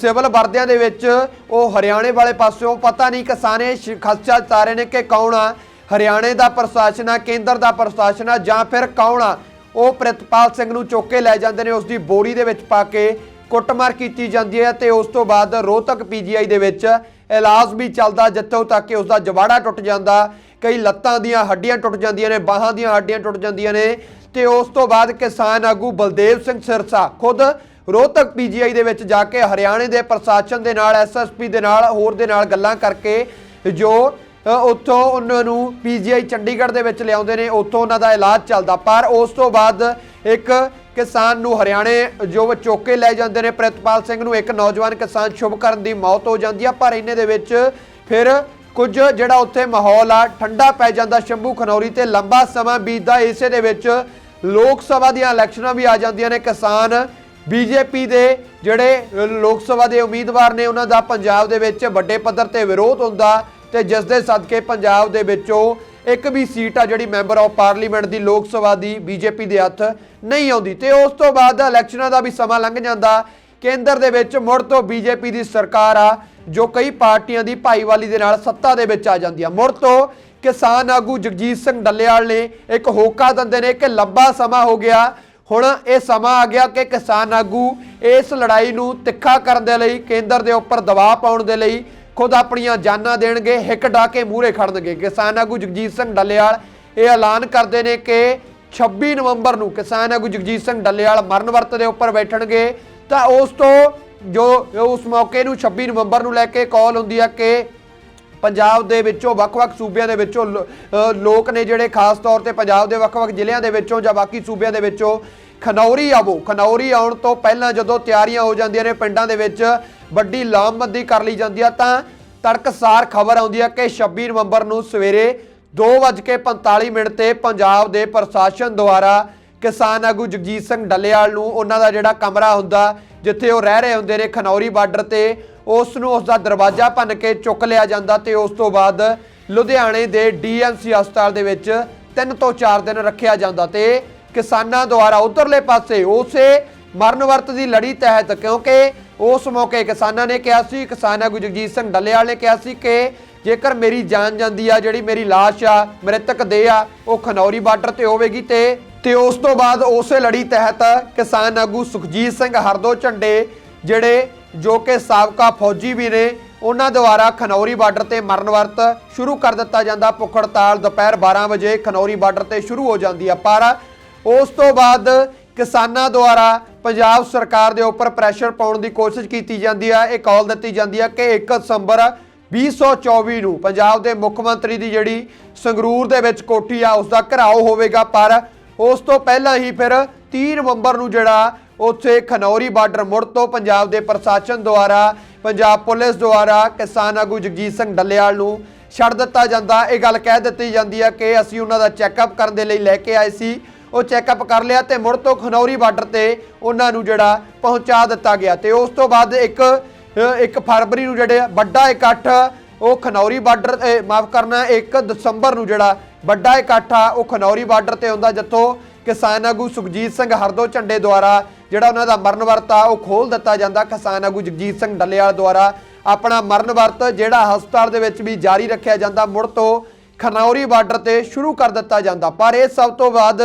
ਸਿਵਲ ਵਰਦਿਆਂ ਦੇ ਵਿੱਚ ਉਹ ਹਰਿਆਣੇ ਵਾਲੇ ਪਾਸਿਓਂ, ਪਤਾ ਨਹੀਂ ਕਿਸਾਨੇ ਸ਼- ਖਦਸ਼ਾ ਜਤਾ ਰਹੇ ਨੇ ਕਿ ਕੌਣ ਆ? ਹਰਿਆਣੇ ਦਾ ਪ੍ਰਸ਼ਾਸਨ ਆ, ਕੇਂਦਰ ਦਾ ਪ੍ਰਸ਼ਾਸਨ ਆ, ਜਾਂ ਫਿਰ ਕੌਣ ਆ? ਉਹ ਪ੍ਰਿਤਪਾਲ ਸਿੰਘ ਨੂੰ ਚੁੱਕ ਕੇ ਲੈ ਜਾਂਦੇ ਨੇ ਉਸ ਦੀ ਬੋਰੀ ਦੇ ਵਿੱਚ ਪਾ ਕੇ ਕੁੱਟਮਾਰ ਕੀਤੀ ਜਾਂਦੀ ਹੈ ਤੇ ਉਸ ਤੋਂ ਬਾਅਦ ਰੋਹਤਕ ਪੀਜੀਆਈ ਦੇ ਵਿੱਚ ਇਲਾਜ ਵੀ ਚੱਲਦਾ, ਜਿੱਥੋਂ ਤੱਕ ਕਿ ਉਸ ਦਾ ਜਵਾੜਾ ਟੁੱਟ ਜਾਂਦਾ, ਕਈ ਲੱਤਾਂ ਦੀਆਂ ਹੱਡੀਆਂ ਟੁੱਟ ਜਾਂਦੀਆਂ ਨੇ, ਬਾਹਾਂ ਦੀਆਂ ਹੱਡੀਆਂ ਟੁੱਟ ਜਾਂਦੀਆਂ ਨੇ ਤੇ ਉਸ ਤੋਂ ਬਾਅਦ ਕਿਸਾਨ ਆਗੂ ਬਲਦੇਵ ਸਿੰਘ ਸਿਰਸਾ, ਖੁਦ ਰੋਹਤਕ ਪੀਜੀਆਈ ਦੇ ਵਿੱਚ ਜਾ ਕੇ ਹਰਿਆਣੇ ਦੇ ਪ੍ਰਸ਼ਾਸਨ ਦੇ ਨਾਲ ਐਸਐਸਪੀ ਦੇ ਨਾਲ, ਹੋਰ ਦੇ ਨਾਲ ਗੱਲਾਂ ਕਰਕੇ ਜੋ ਉੱਥੋਂ ਉਹਨਾਂ ਨੂੰ ਪੀਜੀਆਈ ਚੰਡੀਗੜ੍ਹ ਦੇ ਵਿੱਚ ਲਿਆਉਂਦੇ ਨੇ, ਉੱਥੋਂ ਉਹਨਾਂ ਦਾ ਇਲਾਜ ਚੱਲਦਾ। ਪਰ ਉਸ ਤੋਂ ਬਾਅਦ ਇੱਕ ਕਿਸਾਨ ਨੂੰ ਹਰਿਆਣੇ ਜੋ ਚੋਕੇ ਲੈ ਜਾਂਦੇ ਨੇ, ਪ੍ਰਿਤਪਾਲ ਸਿੰਘ ਨੂੰ ਇੱਕ ਨੌਜਵਾਨ ਕਿਸਾਨ ਸ਼ੁਭਕਰਨ ਦੀ ਮੌਤ ਹੋ ਜਾਂਦੀ ਆ, ਪਰ ਇਹਨੇ ਦੇ ਵਿੱਚ ਫਿਰ ਕੁਝ ਜਿਹੜਾ ਉੱਥੇ ਮਾਹੌਲ ਆ, ਠੰਡਾ ਪੈ ਜਾਂਦਾ ਸ਼ੰਭੂ ਖਨੌਰੀ ਤੇ ਲੰਬਾ ਸਮਾਂ ਬੀਤਦਾ। ਇਸੇ ਦੇ ਵਿੱਚ ਲੋਕ ਸਭਾ ਦੀਆਂ ਇਲੈਕਸ਼ਨਾਂ ਵੀ ਆ ਜਾਂਦੀਆਂ ਨੇ। ਕਿਸਾਨ ਬੀਜੇਪੀ ਦੇ ਜਿਹੜੇ ਲੋਕ ਸਭਾ ਦੇ ਉਮੀਦਵਾਰ ਨੇ ਉਹਨਾਂ ਦਾ ਪੰਜਾਬ ਦੇ ਵਿੱਚ ਵੱਡੇ ਪੱਧਰ ਤੇ ਵਿਰੋਧ ਹੁੰਦਾ ਤੇ ਜਿਸ ਦੇ ਸਦਕੇ ਪੰਜਾਬ ਦੇ ਵਿੱਚੋਂ ਇੱਕ ਵੀ ਸੀਟ ਆ ਜਿਹੜੀ ਮੈਂਬਰ ਆਫ ਪਾਰਲੀਮੈਂਟ ਦੀ ਲੋਕ ਸਭਾ ਦੀ ਬੀਜੇਪੀ ਦੇ ਹੱਥ ਨਹੀਂ ਆਉਂਦੀ। ਤੇ ਉਸ ਤੋਂ ਬਾਅਦ ਇਲੈਕਸ਼ਨਾਂ ਦਾ ਵੀ ਸਮਾਂ ਲੰਘ ਜਾਂਦਾ। ਕੇਂਦਰ ਦੇ ਵਿੱਚ ਮੁੜ ਤੋਂ ਬੀਜੇਪੀ ਦੀ ਸਰਕਾਰ ਆ, ਜੋ ਕਈ ਪਾਰਟੀਆਂ ਦੀ ਭਾਈਵਾਲੀ ਦੇ ਨਾਲ ਸੱਤਾ ਦੇ ਵਿੱਚ ਆ ਜਾਂਦੀ ਆ। ਮੁੜ ਤੋਂ ਕਿਸਾਨ ਆਗੂ ਜਗਜੀਤ ਸਿੰਘ ਡੱਲੇਵਾਲ ਨੇ ਇੱਕ ਹੋਕਾ ਦਿੰਦੇ ਨੇ ਕਿ ਲੰਬਾ ਸਮਾਂ ਹੋ ਗਿਆ। ਹੁਣ ਇਹ ਸਮਾਂ ਆ ਗਿਆ ਕਿ ਕਿਸਾਨ ਆਗੂ ਇਸ ਲੜਾਈ ਨੂੰ ਤਿੱਖਾ ਕਰਨ ਦੇ ਲਈ, ਕੇਂਦਰ ਦੇ ਉੱਪਰ ਦਬਾਅ ਪਾਉਣ ਦੇ ਲਈ ਖੁਦ ਆਪਣੀਆਂ ਜਾਨਾਂ ਦੇਣਗੇ, ਹਿੱਕ ਡਾ ਕੇ ਮੂਹਰੇ ਖੜਨਗੇ। ਕਿਸਾਨ ਆਗੂ ਜਗਜੀਤ ਸਿੰਘ ਡੱਲੇਵਾਲ ਇਹ ਐਲਾਨ ਕਰਦੇ ਨੇ ਕਿ 26 ਨਵੰਬਰ ਨੂੰ ਕਿਸਾਨ ਆਗੂ ਜਗਜੀਤ ਸਿੰਘ ਡੱਲੇਵਾਲ ਮਰਨ ਵਰਤ ਦੇ ਉੱਪਰ ਬੈਠਣਗੇ। ਤਾਂ ਉਸ ਤੋਂ ਜੋ, ਉਸ ਮੌਕੇ ਨੂੰ 26 ਨਵੰਬਰ ਨੂੰ ਲੈ ਕੇ ਕਾਲ ਹੁੰਦੀ ਆ ਕਿ ਪੰਜਾਬ ਦੇ ਵਿੱਚੋਂ, ਵੱਖ-ਵੱਖ ਸੂਬਿਆਂ ਦੇ ਵਿੱਚੋਂ ਲੋ- ਲੋਕ ਨੇ ਜਿਹੜੇ ਖਾਸ ਤੌਰ ਤੇ ਪੰਜਾਬ ਦੇ ਵੱਖ-ਵੱਖ ਜ਼ਿਲ੍ਹਿਆਂ ਦੇ ਵਿੱਚੋਂ ਜਾਂ ਬਾਕੀ ਸੂਬਿਆਂ ਦੇ ਵਿੱਚੋਂ ਖਨੌਰੀ ਆਵੋ। ਖਨੌਰੀ ਆਉਣ ਤੋਂ ਪਹਿਲਾਂ ਜਦੋਂ ਤਿਆਰੀਆਂ ਹੋ ਜਾਂਦੀਆਂ ਨੇ ਪਿੰਡਾਂ ਦੇ ਵਿੱਚ, ਵੱਡੀ ਲਾਮਬੰਦੀ ਕਰ ਲਈ ਜਾਂਦੀ ਆ, ਤਾਂ ਤੜਕਸਾਰ ਖਬਰ ਆਉਂਦੀ ਆ ਕਿ 26 ਨਵੰਬਰ ਨੂੰ ਸਵੇਰੇ 2:45 ਮਿੰਟ ਤੇ ਪੰਜਾਬ ਦੇ ਪ੍ਰਸ਼ਾਸਨ ਦੁਆਰਾ ਕਿਸਾਨ ਆਗੂ ਜਗਜੀਤ ਸਿੰਘ ਡੱਲੇਵਾਲ ਨੂੰ ਉਹਨਾਂ ਦਾ ਜਿਹੜਾ ਕਮਰਾ ਹੁੰਦਾ, ਜਿੱਥੇ ਉਹ ਰਹਿ ਰਹੇ ਹੁੰਦੇ ਨੇ ਖਨੌਰੀ ਬਾਰਡਰ ਤੇ ਉਸ ਨੂੰ ਉਸ ਦਾ ਦਰਵਾਜ਼ਾ ਭੰਨ ਕੇ ਚੁੱਕ ਲਿਆ ਜਾਂਦਾ ਤੇ ਉਸ ਤੋਂ ਬਾਅਦ ਲੁਧਿਆਣੇ ਦੇ ਡੀਐਮਸੀ ਹਸਪਤਾਲ ਦੇ ਵਿੱਚ 3 ਤੋਂ 4 ਦਿਨ ਰੱਖਿਆ ਜਾਂਦਾ ਤੇ ਕਿਸਾਨਾਂ ਦੁਆਰਾ ਉਧਰਲੇ ਪਾਸੇ ਉਸੇ ਮਰਨ ਵਰਤ ਦੀ ਲੜੀ ਤਹਿਤ ਕਿਉਂਕਿ ਉਸ ਮੌਕੇ ਕਿਸਾਨਾਂ ਨੇ ਕਿਹਾ ਸੀ, ਕਿਸਾਨ ਆਗੂ ਜਗਜੀਤ ਸਿੰਘ ਡੱਲੇਵਾਲ ਨੇ ਕਿਹਾ ਸੀ ਕਿ ਜੇਕਰ ਮੇਰੀ ਜਾਨ ਜਾਂਦੀ ਆ, ਜਿਹੜੀ ਮੇਰੀ ਲਾਸ਼ ਆ, ਮ੍ਰਿਤਕ ਦੇ ਆ, ਉਹ ਖਨੌਰੀ ਬਾਰਡਰ ਤੇ ਹੋਵੇਗੀ ਤੇ ਤੇ ਉਸ ਤੋਂ ਬਾਅਦ ਉਸੇ ਲੜੀ ਤਹਿਤ ਕਿਸਾਨ ਆਗੂ ਸੁਖਜੀਤ ਸਿੰਘ ਹਰਦੋ ਝੰਡੇ ਜਿਹੜੇ ਜੋ ਕਿ ਸਾਬਕਾ ਫੌਜੀ ਵੀ ਨੇ, ਉਹਨਾਂ ਦੁਆਰਾ ਖਨੌਰੀ ਬਾਰਡਰ ਤੇ ਮਰਨ ਵਰਤ ਸ਼ੁਰੂ ਕਰ ਦਿੱਤਾ ਜਾਂਦਾ। ਭੁੱਖ ਹੜਤਾਲ ਦੁਪਹਿਰ 12 ਵਜੇ ਖਨੌਰੀ ਬਾਰਡਰ ਤੇ ਸ਼ੁਰੂ ਹੋ ਜਾਂਦੀ ਆ ਪਰ ਉਸ ਤੋਂ ਬਾਅਦ ਕਿਸਾਨਾਂ ਦੁਆਰਾ ਪੰਜਾਬ ਸਰਕਾਰ ਦੇ ਉੱਪਰ ਪ੍ਰੈਸ਼ਰ ਪਾਉਣ ਦੀ ਕੋਸ਼ਿਸ਼ ਕੀਤੀ ਜਾਂਦੀ ਆ। ਇਹ ਕਾਲ ਦਿੱਤੀ ਜਾਂਦੀ ਹੈ ਕਿ 1 ਦਸੰਬਰ 2024 ਨੂੰ ਪੰਜਾਬ ਦੇ ਮੁੱਖ ਮੰਤਰੀ ਦੀ ਜਿਹੜੀ ਸੰਗਰੂਰ ਦੇ ਵਿੱਚ ਕੋਠੀ ਆ ਉਸ ਦਾ ਘਰਾਓ ਹੋਵੇਗਾ। ਪਰ ਉਸ ਤੋਂ ਪਹਿਲਾਂ ਹੀ ਫਿਰ 30 ਨਵੰਬਰ ਨੂੰ ਜਿਹੜਾ ਉੱਥੇ ਖਨੌਰੀ ਬਾਰਡਰ ਮੁੜ ਤੋਂ ਪੰਜਾਬ ਦੇ ਪ੍ਰਸ਼ਾਸਨ ਦੁਆਰਾ, ਪੰਜਾਬ ਪੁਲਿਸ ਦੁਆਰਾ ਕਿਸਾਨ ਆਗੂ ਜਗਜੀਤ ਸਿੰਘ ਡੱਲੇਵਾਲ ਨੂੰ ਛੱਡ ਦਿੱਤਾ ਜਾਂਦਾ। ਇਹ ਗੱਲ ਕਹਿ ਦਿੱਤੀ ਜਾਂਦੀ ਹੈ ਕਿ ਅਸੀਂ ਉਹਨਾਂ ਦਾ ਚੈੱਕਅਪ ਕਰਨ ਦੇ ਲਈ ਲੈ ਕੇ ਆਏ ਸੀ। ਉਹ ਚੈੱਕਅਪ ਕਰ ਲਿਆ ਤੇ ਮੁੜ ਤੋਂ ਖਨੌਰੀ ਬਾਰਡਰ ਤੇ ਉਹਨਾਂ ਨੂੰ ਜਿਹੜਾ ਪਹੁੰਚਾ ਦਿੱਤਾ ਗਿਆ ਤੇ ਉਸ ਤੋਂ ਬਾਅਦ ਇੱਕ ਇੱਕ ਫਰਵਰੀ ਨੂੰ ਜਿਹੜੇ ਵੱਡਾ ਇਕੱਠ, ਉਹ ਖਨੌਰੀ ਬਾਰਡਰ ਮਾਫ ਕਰਨਾ 1 ਦਸੰਬਰ ਨੂੰ ਜਿਹੜਾ ਵੱਡਾ ਇਕੱਠ ਆ, ਉਹ ਖਨੌਰੀ ਬਾਰਡਰ ਤੇ ਹੁੰਦਾ, ਜਿੱਥੋਂ ਕਿਸਾਨ ਆਗੂ ਸੁਖਜੀਤ ਸਿੰਘ ਹਰਦੋ ਝੰਡੇ ਦੁਆਰਾ ਜਿਹੜਾ ਉਹਨਾਂ ਦਾ ਮਰਨ ਵਰਤ ਆ, ਉਹ ਖੋਲ ਦਿੱਤਾ ਜਾਂਦਾ। ਕਿਸਾਨ ਆਗੂ ਜਗਜੀਤ ਸਿੰਘ ਡੱਲੇਵਾਲ ਦੁਆਰਾ ਆਪਣਾ ਮਰਨ ਵਰਤ ਜਿਹੜਾ ਹਸਪਤਾਲ ਦੇ ਵਿੱਚ ਵੀ ਜਾਰੀ ਰੱਖਿਆ ਜਾਂਦਾ, ਮੁੜ ਤੋਂ ਖਨੌਰੀ ਬਾਰਡਰ ਤੇ ਸ਼ੁਰੂ ਕਰ ਦਿੱਤਾ ਜਾਂਦਾ। ਪਰ ਇਹ ਸਭ ਤੋਂ ਬਾਅਦ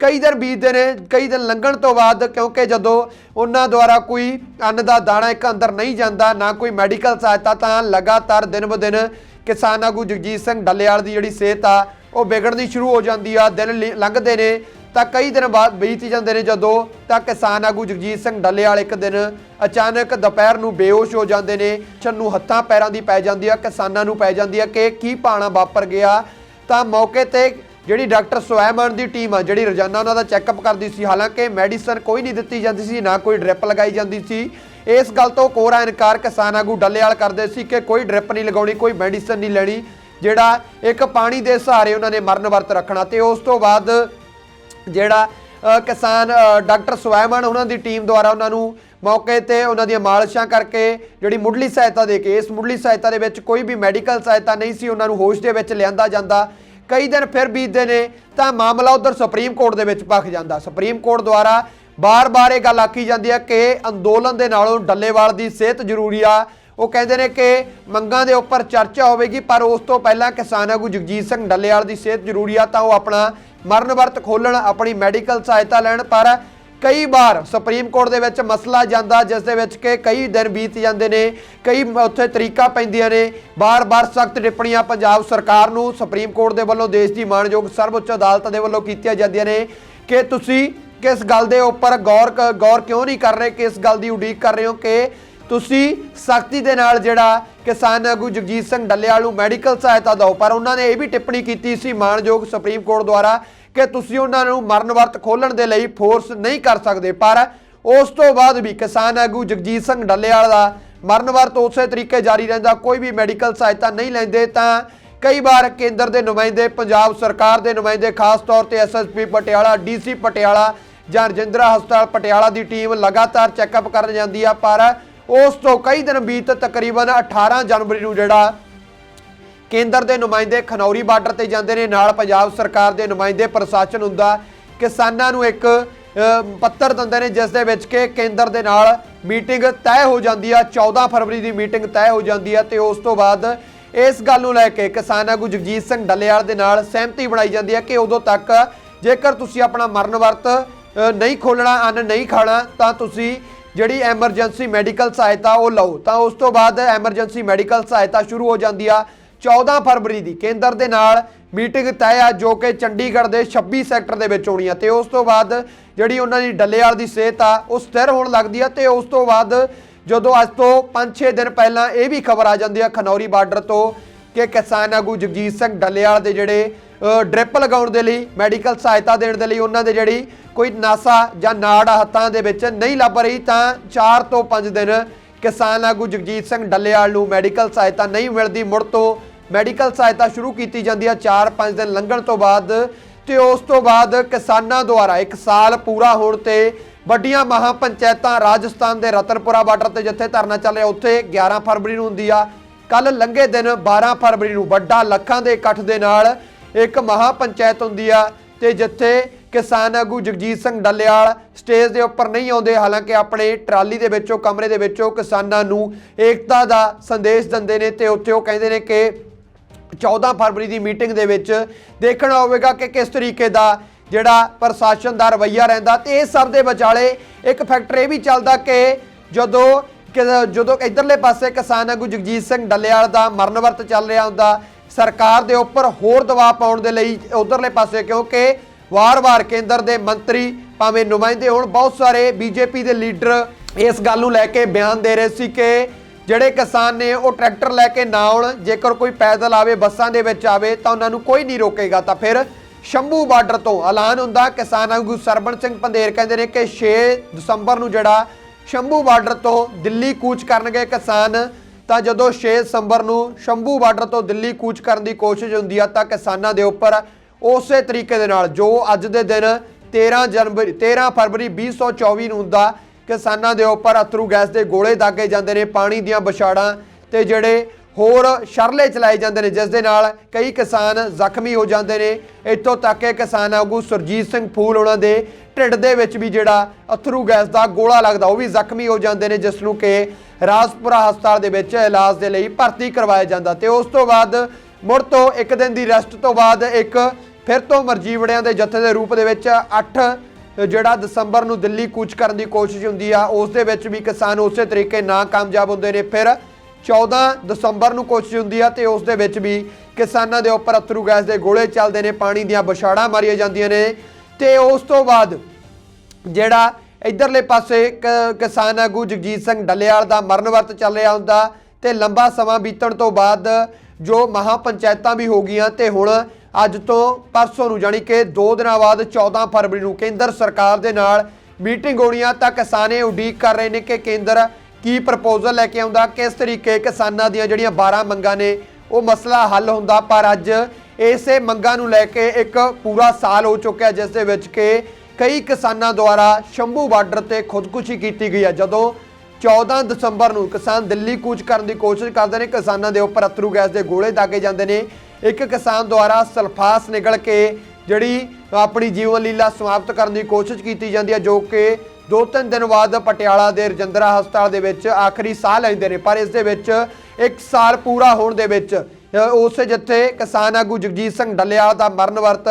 ਕਈ ਦਿਨ ਬੀਤਦੇ ਨੇ, ਕਈ ਦਿਨ ਲੰਘਣ ਤੋਂ ਬਾਅਦ, ਕਿਉਂਕਿ ਜਦੋਂ ਉਹਨਾਂ ਦੁਆਰਾ ਕੋਈ ਅੰਨ ਦਾ ਦਾਣਾ ਇੱਕ ਅੰਦਰ ਨਹੀਂ ਜਾਂਦਾ, ਨਾ ਕੋਈ ਮੈਡੀਕਲ ਸਹਾਇਤਾ, ਤਾਂ ਲਗਾਤਾਰ ਦਿਨ ਬ ਦਿਨ ਕਿਸਾਨ ਆਗੂ ਜਗਜੀਤ ਸਿੰਘ ਡੱਲੇਵਾਲ ਦੀ ਜਿਹੜੀ ਸਿਹਤ ਆ, ਉਹ ਵਿਗੜਨੀ ਸ਼ੁਰੂ ਹੋ ਜਾਂਦੀ ਆ। ਦਿਨ ਲੰਘਦੇ ਨੇ। ਤਾਂ ਕਈ ਦਿਨ ਬਾਅਦ ਬੀਤ ਜਾਂਦੇ ਨੇ ਜਦੋਂ ਤਾਂ ਕਿਸਾਨ ਆਗੂ ਜਗਜੀਤ ਸਿੰਘ ਡੱਲੇਵਾਲ ਇੱਕ ਦਿਨ ਅਚਾਨਕ ਦੁਪਹਿਰ ਨੂੰ ਬੇਹੋਸ਼ ਹੋ ਜਾਂਦੇ ਨੇ ਚੰਨੂ ਹੱਥਾਂ ਪੈਰਾਂ ਦੀ ਪੈ ਜਾਂਦੀ ਆ, ਕਿਸਾਨਾਂ ਨੂੰ ਪੈ ਜਾਂਦੀ ਆ ਕਿ ਕੀ ਪਾਣਾ ਵਾਪਰ ਗਿਆ। ਤਾਂ ਮੌਕੇ ਤੇ ਜਿਹੜੀ ਡਾਕਟਰ ਸੁਐਮਨ ਦੀ ਟੀਮ ਆ, ਜਿਹੜੀ ਰੋਜ਼ਾਨਾ ਉਹਨਾਂ ਦਾ ਚੈੱਕਅਪ ਕਰਦੀ ਸੀ, ਹਾਲਾਂਕਿ ਮੈਡੀਸਨ ਕੋਈ ਨਹੀਂ ਦਿੱਤੀ ਜਾਂਦੀ ਸੀ, ਨਾ ਕੋਈ ਡ੍ਰਿਪ ਲਗਾਈ ਜਾਂਦੀ ਸੀ। ਇਸ ਗੱਲ ਤੋਂ ਕੋਰਾ ਇਨਕਾਰ ਕਿਸਾਨ ਆਗੂ ਡੱਲੇਵਾਲ ਕਰਦੇ ਸੀ ਕਿ ਕੋਈ ਡ੍ਰਿਪ ਨਹੀਂ ਲਗਾਉਣੀ, ਕੋਈ ਮੈਡੀਸਨ ਨਹੀਂ ਲੈਣੀ, ਜਿਹੜਾ ਇੱਕ ਪਾਣੀ ਦੇ ਸਹਾਰੇ ਉਹਨਾਂ ਨੇ ਮਰਨ ਵਰਤ ਰੱਖਣਾ ਤੇ ਉਸ ਤੋਂ ਬਾਅਦ ਜਿਹੜਾ ਕਿਸਾਨ ਡਾਕਟਰ ਸੁਵੈਮਨ ਉਹਨਾਂ ਦੀ ਟੀਮ ਦੁਆਰਾ ਉਹਨਾਂ ਨੂੰ ਮੌਕੇ ਤੇ ਉਹਨਾਂ ਦੀਆਂ ਮਾਲਿਸ਼ਾਂ ਕਰਕੇ ਜਿਹੜੀ ਮੁੱਢਲੀ ਸਹਾਇਤਾ ਦੇ ਕੇ, ਇਸ ਮੁੱਢਲੀ ਸਹਾਇਤਾ ਦੇ ਵਿੱਚ ਕੋਈ ਵੀ ਮੈਡੀਕਲ ਸਹਾਇਤਾ ਨਹੀਂ ਸੀ ਉਹਨਾਂ ਨੂੰ ਹੋਸ਼ ਦੇ ਵਿੱਚ ਲਿਆਂਦਾ ਜਾਂਦਾ। ਕਈ ਦਿਨ ਫਿਰ ਬੀਤਦੇ ਨੇ ਤਾਂ ਮਾਮਲਾ ਉਧਰ ਸੁਪਰੀਮ ਕੋਰਟ ਦੇ ਵਿੱਚ ਪੱਕ ਜਾਂਦਾ। ਸੁਪਰੀਮ ਕੋਰਟ ਦੁਆਰਾ ਬਾਰ-ਬਾਰ ਇਹ ਗੱਲ ਆਖੀ ਜਾਂਦੀ ਹੈ ਕਿ ਅੰਦੋਲਨ ਦੇ ਨਾਲੋਂ ਡੱਲੇਵਾਲ ਦੀ ਸਿਹਤ ਜ਼ਰੂਰੀ ਆ ਉਹ ਕਹਿੰਦੇ ਨੇ ਕਿ ਮੰਗਾਂ ਦੇ ਉੱਪਰ ਚਰਚਾ ਹੋਵੇਗੀ, ਪਰ ਉਸ ਤੋਂ ਪਹਿਲਾਂ ਕਿਸਾਨ ਆਗੂ ਜਗਜੀਤ ਸਿੰਘ ਡੱਲੇਵਾਲ ਦੀ ਸਿਹਤ ਜ਼ਰੂਰੀ ਆ ਤਾਂ ਉਹ ਆਪਣਾ ਮਰਨ ਵਰਤ ਖੋਲਣ ਆਪਣੀ ਮੈਡੀਕਲ ਸਹਾਇਤਾ ਲੈਣ, ਪਰ ਕਈ ਵਾਰ ਸੁਪਰੀਮ ਕੋਰਟ ਦੇ ਵਿੱਚ ਮਸਲਾ ਜਾਂਦਾ, ਜਿਸ ਦੇ ਵਿੱਚ ਕਿ ਕਈ ਦਿਨ ਬੀਤ ਜਾਂਦੇ ਨੇ, ਕਈ ਉੱਥੇ ਤਰੀਕਾ ਪੈਂਦੀਆਂ ਨੇ, ਬਾਰ-ਬਾਰ ਸਖਤ ਟਿੱਪਣੀਆਂ ਪੰਜਾਬ ਸਰਕਾਰ ਨੂੰ ਸੁਪਰੀਮ ਕੋਰਟ ਦੇ ਵੱਲੋਂ ਦੇਸ਼ ਦੀ ਮਾਣਯੋਗ ਸਰਵਉੱਚ ਅਦਾਲਤ ਦੇ ਵੱਲੋਂ ਕੀਤੀਆਂ ਜਾਂਦੀਆਂ ਨੇ, ਕਿ ਤੁਸੀਂ ਕਿਸ ਗੱਲ ਦੇ ਉੱਪਰ ਗੌਰ ਕ- ਗੌਰ ਕਿਉਂ ਨਹੀਂ ਕਰ ਰਹੇ, ਕਿਸ ਗੱਲ ਦੀ ਉਡੀਕ ਕਰ ਰਹੇ ਹੋ ਕਿ ਤੁਸੀਂ ਸਖਤੀ ਦੇ ਨਾਲ ਜਿਹੜਾ ਕਿਸਾਨ ਆਗੂ ਜਗਜੀਤ ਸਿੰਘ ਡੱਲੇਵਾਲ ਨੂੰ ਮੈਡੀਕਲ ਸਹਾਇਤਾ ਦਿਓ, ਪਰ ਉਹਨਾਂ ਨੇ ਇਹ ਵੀ ਟਿੱਪਣੀ ਕੀਤੀ ਸੀ ਮਾਣਯੋਗ ਸੁਪਰੀਮ ਕੋਰਟ ਦੁਆਰਾ ਕਿ ਤੁਸੀਂ ਉਹਨਾਂ ਨੂੰ ਮਰਨ ਵਰਤ ਖੋਲਣ ਦੇ ਲਈ ਫੋਰਸ ਨਹੀਂ ਕਰ ਸਕਦੇ। ਪਰ ਉਸ ਤੋਂ ਬਾਅਦ ਵੀ ਕਿਸਾਨ ਆਗੂ ਜਗਜੀਤ ਸਿੰਘ ਡੱਲੇਵਾਲ ਦਾ ਮਰਨ ਵਰਤ ਉਸੇ ਤਰੀਕੇ ਜਾਰੀ ਰਹਿੰਦਾ, ਕੋਈ ਵੀ ਮੈਡੀਕਲ ਸਹਾਇਤਾ ਨਹੀਂ ਲੈਂਦੇ ਤਾਂ ਕਈ ਵਾਰ ਕੇਂਦਰ ਦੇ ਨੁਮਾਇੰਦੇ, ਪੰਜਾਬ ਸਰਕਾਰ ਦੇ ਨੁਮਾਇੰਦੇ, ਖਾਸ ਤੌਰ ਤੇ ਐਸਐਸਪੀ ਪਟਿਆਲਾ ਡੀਸੀ ਪਟਿਆਲਾ ਜਾਂ ਰਜਿੰਦਰਾ ਹਸਪਤਾਲ ਪਟਿਆਲਾ ਦੀ ਟੀਮ ਲਗਾਤਾਰ ਚੈੱਕਅਪ ਕਰਨ ਜਾਂਦੀ ਆ, ਪਰ ਉਸ ਤੋਂ ਕਈ ਦਿਨ ਬੀਤ ਤਕਰੀਬਨ 18 ਜਨਵਰੀ ਨੂੰ ਜਿਹੜਾ ਕੇਂਦਰ ਦੇ ਨੁਮਾਇੰਦੇ ਖਨੌਰੀ ਬਾਰਡਰ ਤੇ ਜਾਂਦੇ ਨੇ, ਨਾਲ ਪੰਜਾਬ ਸਰਕਾਰ ਦੇ ਨੁਮਾਇੰਦੇ ਪ੍ਰਸ਼ਾਸਨ ਹੁੰਦਾ, ਕਿਸਾਨਾਂ ਨੂੰ ਇੱਕ ਪੱਤਰ ਦਿੰਦੇ ਨੇ, ਜਿਸ ਦੇ ਵਿੱਚ ਕਿ ਕੇਂਦਰ ਦੇ ਨਾਲ ਮੀਟਿੰਗ ਤੈਅ ਹੋ ਜਾਂਦੀ ਆ 14 ਫਰਵਰੀ ਦੀ ਮੀਟਿੰਗ ਤੈਅ ਹੋ ਜਾਂਦੀ ਆ ਤੇ ਉਸ ਤੋਂ ਬਾਅਦ ਇਸ ਗੱਲ ਨੂੰ ਲੈ ਕੇ ਕਿਸਾਨ ਆਗੂ ਜਗਜੀਤ ਸਿੰਘ ਡੱਲੇਵਾਲ ਦੇ ਨਾਲ ਸਹਿਮਤੀ ਬਣਾਈ ਜਾਂਦੀ ਹੈ ਕਿ ਉਦੋਂ ਤੱਕ ਜੇਕਰ ਤੁਸੀਂ ਆਪਣਾ ਮਰਨ ਵਰਤ ਨਹੀਂ ਖੋਲਣਾ ਅੰਨ ਨਹੀਂ ਖਾਣਾ, ਤਾਂ ਤੁਸੀਂ ਜਿਹੜੀ ਐਮਰਜੈਂਸੀ ਮੈਡੀਕਲ ਸਹਾਇਤਾ ਉਹ ਲਓ, ਤਾਂ ਉਸ ਤੋਂ ਬਾਅਦ ਐਮਰਜੈਂਸੀ ਮੈਡੀਕਲ ਸਹਾਇਤਾ ਸ਼ੁਰੂ ਹੋ ਜਾਂਦੀ ਆ। 14 ਫਰਵਰੀ ਦੀ ਕੇਂਦਰ ਦੇ ਨਾਲ ਮੀਟਿੰਗ ਤੈਅ ਆ, ਜੋ ਕਿ ਚੰਡੀਗੜ੍ਹ ਦੇ 26 ਸੈਕਟਰ ਦੇ ਵਿੱਚ ਹੋਣੀ ਆ, ਤੇ ਉਸ ਤੋਂ ਬਾਅਦ ਜਿਹੜੀ ਉਹਨਾਂ ਦੀ ਡੱਲੇਵਾਲ ਦੀ ਸਿਹਤ ਆ, ਉਹ ਸਥਿਰ ਹੋਣ ਲੱਗਦੀ ਆ, ਤੇ ਉਸ ਤੋਂ ਬਾਅਦ ਜਦੋਂ ਅੱਜ ਤੋਂ 5-6 ਦਿਨ ਪਹਿਲਾਂ ਇਹ ਵੀ ਖਬਰ ਆ ਜਾਂਦੀ ਆ ਖਨੌਰੀ ਬਾਰਡਰ ਤੋਂ ਕਿ ਕਿਸਾਨ ਆਗੂ ਜਗਜੀਤ ਸਿੰਘ ਡੱਲੇਵਾਲ ਦੇ ਜਿਹੜੇ ਡ੍ਰਿਪ ਲਗਾਉਣ ਦੇ ਲਈ, ਮੈਡੀਕਲ ਸਹਾਇਤਾ ਦੇਣ ਦੇ ਲਈ ਉਹਨਾਂ ਦੇ ਜਿਹੜੀ ਕੋਈ ਨਾਸਾ ਜਾਂ ਨਾੜ ਹੱਥਾਂ ਦੇ ਵਿੱਚ ਨਹੀਂ ਲੱਭ ਰਹੀ, ਤਾਂ 4 ਤੋਂ 5 ਦਿਨ ਕਿਸਾਨ ਆਗੂ ਜਗਜੀਤ ਸਿੰਘ ਡੱਲੇਵਾਲ ਨੂੰ ਮੈਡੀਕਲ ਸਹਾਇਤਾ ਨਹੀਂ ਮਿਲਦੀ। ਮੁੜ ਤੋਂ ਮੈਡੀਕਲ ਸਹਾਇਤਾ ਸ਼ੁਰੂ ਕੀਤੀ ਜਾਂਦੀ ਆ 4-5 ਦਿਨ ਲੰਘਣ ਤੋਂ ਬਾਅਦ ਤੇ ਉਸ ਤੋਂ ਬਾਅਦ ਕਿਸਾਨਾਂ ਦੁਆਰਾ 1 ਸਾਲ ਪੂਰਾ ਹੋਣ ਤੇ ਵੱਡੀਆਂ ਮਹਾ ਪੰਚਾਇਤਾਂ ਰਾਜਸਥਾਨ ਦੇ ਰਤਨਪੁਰਾ ਬਾਰਡਰ ਤੇ ਜਿੱਥੇ ਧਰਨਾ ਚੱਲ ਰਿਹਾ, ਉੱਥੇ 11 ਫਰਵਰੀ ਨੂੰ ਹੁੰਦੀ ਆ। ਕੱਲ ਲੰਘੇ ਦਿਨ 12 ਫਰਵਰੀ ਨੂੰ ਵੱਡਾ ਲੱਖਾਂ ਦੇ ਇਕੱਠ ਦੇ ਨਾਲ ਇੱਕ ਮਹਾ ਪੰਚਾਇਤ ਹੁੰਦੀ ਆ ਤੇ ਜਿੱਥੇ ਕਿਸਾਨ ਆਗੂ ਜਗਜੀਤ ਸਿੰਘ ਡੱਲੇਵਾਲ ਸਟੇਜ ਦੇ ਉੱਪਰ ਨਹੀਂ ਆਉਂਦੇ, ਹਾਲਾਂਕਿ ਆਪਣੇ ਟਰਾਲੀ ਦੇ ਵਿੱਚੋਂ, ਕਮਰੇ ਦੇ ਵਿੱਚੋਂ ਕਿਸਾਨਾਂ ਨੂੰ ਏਕਤਾ ਦਾ ਸੰਦੇਸ਼ ਦਿੰਦੇ ਨੇ ਤੇ ਉੱਥੇ ਉਹ ਕਹਿੰਦੇ ਨੇ ਕਿ 14 ਫਰਵਰੀ ਦੀ ਮੀਟਿੰਗ ਦੇ ਵਿੱਚ ਦੇਖਣਾ ਹੋਵੇਗਾ ਕਿ ਕਿਸ ਤਰੀਕੇ ਦਾ ਜਿਹੜਾ ਪ੍ਰਸ਼ਾਸਨ ਦਾ ਰਵੱਈਆ ਰਹਿੰਦਾ। ਤੇ ਇਹ ਸਭ ਦੇ ਵਿਚਾਲੇ ਇੱਕ ਫੈਕਟਰ ਇਹ ਵੀ ਚੱਲਦਾ ਕਿ ਜਦੋਂ ਕਿ ਜਦੋਂ ਇਧਰਲੇ ਪਾਸੇ ਕਿਸਾਨ ਆਗੂ ਜਗਜੀਤ ਸਿੰਘ ਡੱਲੇਵਾਲ ਦਾ ਮਰਨ ਵਰਤ ਚੱਲ ਰਿਹਾ ਹੁੰਦਾ ਸਰਕਾਰ ਦੇ ਉੱਪਰ ਹੋਰ ਦਬਾਅ ਪਾਉਣ ਦੇ ਲਈ ਉਧਰਲੇ ਪਾਸੇ ਕਿਉਂਕਿ ਵਾਰ-ਵਾਰ ਕੇਂਦਰ ਦੇ ਮੰਤਰੀ ਭਾਵੇਂ ਨੁਮਾਇੰਦੇ ਹੋਣ, ਬਹੁਤ ਸਾਰੇ ਬੀਜੇਪੀ ਦੇ ਲੀਡਰ ਇਸ ਗੱਲ ਨੂੰ ਲੈ ਕੇ ਬਿਆਨ ਦੇ ਰਹੇ ਸੀ ਕਿ ਜਿਹੜੇ ਕਿਸਾਨ ਨੇ ਉਹ ਟਰੈਕਟਰ ਲੈ ਕੇ ਨਾ ਆਉਣ, ਜੇਕਰ ਕੋਈ ਪੈਦਲ ਆਵੇ, ਬੱਸਾਂ ਦੇ ਵਿੱਚ ਆਵੇ, ਤਾਂ ਉਹਨਾਂ ਨੂੰ ਕੋਈ ਨਹੀਂ ਰੋਕੇਗਾ। ਤਾਂ ਫਿਰ ਸ਼ੰਭੂ ਬਾਰਡਰ ਤੋਂ ਐਲਾਨ ਹੁੰਦਾ, ਕਿਸਾਨ ਆਗੂ ਸਰਬਣ ਸਿੰਘ ਪੰਦੇਰ ਕਹਿੰਦੇ ਨੇ ਕਿ 6 ਦਸੰਬਰ ਨੂੰ ਜਿਹੜਾ ਸ਼ੰਭੂ ਬਾਰਡਰ ਤੋਂ ਦਿੱਲੀ ਕੂਚ ਕਰਨਗੇ ਕਿਸਾਨ। ਤਾਂ ਜਦੋਂ 6 ਦਸੰਬਰ ਨੂੰ ਸ਼ੰਭੂ ਬਾਰਡਰ ਤੋਂ ਦਿੱਲੀ ਕੂਚ ਕਰਨ ਦੀ ਕੋਸ਼ਿਸ਼ ਹੁੰਦੀ ਆ ਤਾਂ ਕਿਸਾਨਾਂ ਦੇ ਉੱਪਰ ਉਸੇ ਤਰੀਕੇ ਦੇ ਨਾਲ ਜੋ ਅੱਜ ਦੇ ਦਿਨ 13 ਜਨਵਰੀ 13 ਫਰਵਰੀ 2024 ਨੂੰ ਹੁੰਦਾ, ਕਿਸਾਨਾਂ ਦੇ ਉੱਪਰ ਅਥਰੂ ਗੈਸ ਦੇ ਗੋਲੇ ਦਾਗੇ ਜਾਂਦੇ ਨੇ, ਪਾਣੀ ਦੀਆਂ ਵਿਛਾੜਾਂ ਤੇ ਜਿਹੜੇ ਹੋਰ ਸ਼ਰਲੇ ਚਲਾਏ ਜਾਂਦੇ ਨੇ, ਜਿਸ ਦੇ ਨਾਲ ਕਈ ਕਿਸਾਨ ਜ਼ਖਮੀ ਹੋ ਜਾਂਦੇ ਨੇ। ਇੱਥੋਂ ਤੱਕ ਕਿ ਕਿਸਾਨ ਆਗੂ ਸੁਰਜੀਤ ਸਿੰਘ ਫੂਲ ਉਹਨਾਂ ਦੇ ਢਿੱਡ ਦੇ ਵਿੱਚ ਵੀ ਜਿਹੜਾ ਅਥਰੂ ਗੈਸ ਦਾ ਗੋਲਾ ਲੱਗਦਾ, ਉਹ ਵੀ ਜ਼ਖਮੀ ਹੋ ਜਾਂਦੇ ਨੇ, ਜਿਸ ਨੂੰ ਕਿ ਰਾਜਪੁਰਾ ਹਸਪਤਾਲ ਦੇ ਵਿੱਚ ਇਲਾਜ ਦੇ ਲਈ ਭਰਤੀ ਕਰਵਾਇਆ ਜਾਂਦਾ। ਤੇ ਉਸ ਤੋਂ ਬਾਅਦ ਮੁੜ ਤੋਂ ਇੱਕ ਦਿਨ ਦੀ ਰੈਸਟ ਤੋਂ ਬਾਅਦ ਇੱਕ ਫਿਰ ਤੋਂ ਮਰਜੀਵੜਿਆਂ ਦੇ ਜਥੇ ਦੇ ਰੂਪ ਦੇ ਵਿੱਚ 8 ਜਿਹੜਾ ਦਸੰਬਰ ਨੂੰ ਦਿੱਲੀ ਕੂਚ ਕਰਨ ਦੀ ਕੋਸ਼ਿਸ਼ ਹੁੰਦੀ ਆ, ਉਸ ਦੇ ਵਿੱਚ ਵੀ ਕਿਸਾਨ ਉਸੇ ਤਰੀਕੇ ਨਾ ਕਾਮਯਾਬ ਹੁੰਦੇ ਨੇ। ਫਿਰ 14 ਦਸੰਬਰ ਨੂੰ ਕੋਸ਼ਿਸ਼ ਹੁੰਦੀ ਆ ਤੇ ਉਸ ਦੇ ਵਿੱਚ ਵੀ ਕਿਸਾਨਾਂ ਦੇ ਉੱਪਰ ਅਥਰੂ ਗੈਸ ਦੇ ਗੋਲੇ ਚੱਲਦੇ ਨੇ, ਪਾਣੀ ਦੀਆਂ ਬਛਾੜਾਂ ਮਾਰੀਆਂ ਜਾਂਦੀਆਂ ਨੇ ਤੇ ਉਸ ਤੋਂ ਬਾਅਦ ਜਿਹੜਾ ਇਧਰਲੇ ਪਾਸੇ ਕ- ਕਿਸਾਨ ਆਗੂ ਜਗਜੀਤ ਸਿੰਘ ਡੱਲੇਵਾਲ ਦਾ ਮਰਨ ਵਰਤ ਚੱਲ ਰਿਹਾ ਹੁੰਦਾ ਤੇ ਲੰਬਾ ਸਮਾਂ ਬੀਤਣ ਤੋਂ ਬਾਅਦ ਜੋ ਮਹਾ ਪੰਚਾਇਤਾਂ ਵੀ ਹੋ ਗਈਆਂ ਤੇ ਹੁਣ ਅੱਜ ਤੋਂ ਪਰਸੋਂ ਨੂੰ ਜਾਣੀ ਕਿ 2 ਦਿਨਾਂ ਬਾਅਦ 14 ਫਰਵਰੀ ਨੂੰ ਕੇਂਦਰ ਸਰਕਾਰ ਦੇ ਨਾਲ ਮੀਟਿੰਗ ਹੋਣੀ ਆ ਤਾਂ ਕਿਸਾਨੇ ਉਡੀਕ ਕਰ ਰਹੇ ਨੇ ਕਿ ਕੇਂਦਰ ਕੀ ਪ੍ਰਪੋਜ਼ਲ ਲੈ ਕੇ ਆਉਂਦਾ? ਕਿਸ ਤਰੀਕੇ ਕਿਸਾਨਾਂ ਦੀਆਂ ਜਿਹੜੀਆਂ 12 ਮੰਗਾਂ ਨੇ, ਉਹ ਮਸਲਾ ਹੱਲ ਹੁੰਦਾ? ਪਰ ਅੱਜ ਇਸੇ ਮੰਗਾਂ ਨੂੰ ਲੈ ਕੇ ਇੱਕ ਪੂਰਾ ਸਾਲ ਹੋ ਚੁੱਕਿਆ ਜਿਸ ਦੇ ਵਿੱਚ ਕਿ ਕਈ ਕਿਸਾਨਾਂ ਦੁਆਰਾ ਸ਼ੰਭੂ ਬਾਰਡਰ ਤੇ ਖੁਦਕੁਸ਼ੀ ਕੀਤੀ ਗਈ ਹੈ। ਜਦੋਂ 14 ਦਸੰਬਰ ਨੂੰ ਕਿਸਾਨ ਦਿੱਲੀ ਕੂਚ ਕਰਨ ਦੀ ਕੋਸ਼ਿਸ਼ ਕਰਦੇ ਨੇ, ਕਿਸਾਨਾਂ ਦੇ ਉੱਪਰ ਅਥਰੂ ਗੈਸ ਦੇ ਗੋਲੇ ਦਾਗੇ ਜਾਂਦੇ ਨੇ। ਇੱਕ ਕਿਸਾਨ ਦੁਆਰਾ ਸਲਫਾਸ ਨਿਕਲ ਕੇ ਜਿਹੜੀ ਆਪਣੀ ਜੀਵਨ ਲੀਲਾ ਸਮਾਪਤ ਕਰਨ ਦੀ ਕੋਸ਼ਿਸ਼ ਕੀਤੀ ਜਾਂਦੀ ਹੈ, ਜੋ ਕਿ ਦੋ ਤਿੰਨ ਦਿਨ ਬਾਅਦ ਪਟਿਆਲਾ ਦੇ ਰਜਿੰਦਰਾ ਹਸਪਤਾਲ ਦੇ ਵਿੱਚ ਆਖਰੀ ਸਾਹ ਲੈਂਦੇ ਨੇ ਪਰ ਇਸ ਦੇ ਵਿੱਚ ਇੱਕ ਸਾਲ ਪੂਰਾ ਹੋਣ ਦੇ ਵਿੱਚ ਅ, ਉਸੇ ਜਿੱਥੇ ਕਿਸਾਨ ਆਗੂ ਜਗਜੀਤ ਸਿੰਘ ਡੱਲੇਵਾਲ ਦਾ ਮਰਨ ਵਰਤ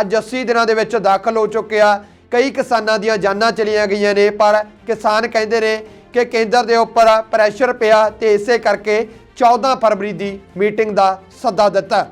ਅੱਜ 80 ਦਿਨਾਂ ਦੇ ਵਿੱਚ ਦਾਖਲ ਹੋ ਚੁੱਕਿਆ। ਕਈ ਕਿਸਾਨਾਂ ਦੀਆਂ ਜਾਨਾਂ ਚਲੀਆਂ ਗਈਆਂ ਨੇ ਪਰ ਕਿਸਾਨ ਕਹਿੰਦੇ ਨੇ ਕਿ ਕੇਂਦਰ ਦੇ ਉੱਪਰ ਪ੍ਰੈਸ਼ਰ ਪਿਆ ਤੇ ਇਸੇ ਕਰਕੇ 14 ਫਰਵਰੀ ਦੀ ਮੀਟਿੰਗ ਦਾ ਸੱਦਾ ਦਿੱਤਾ।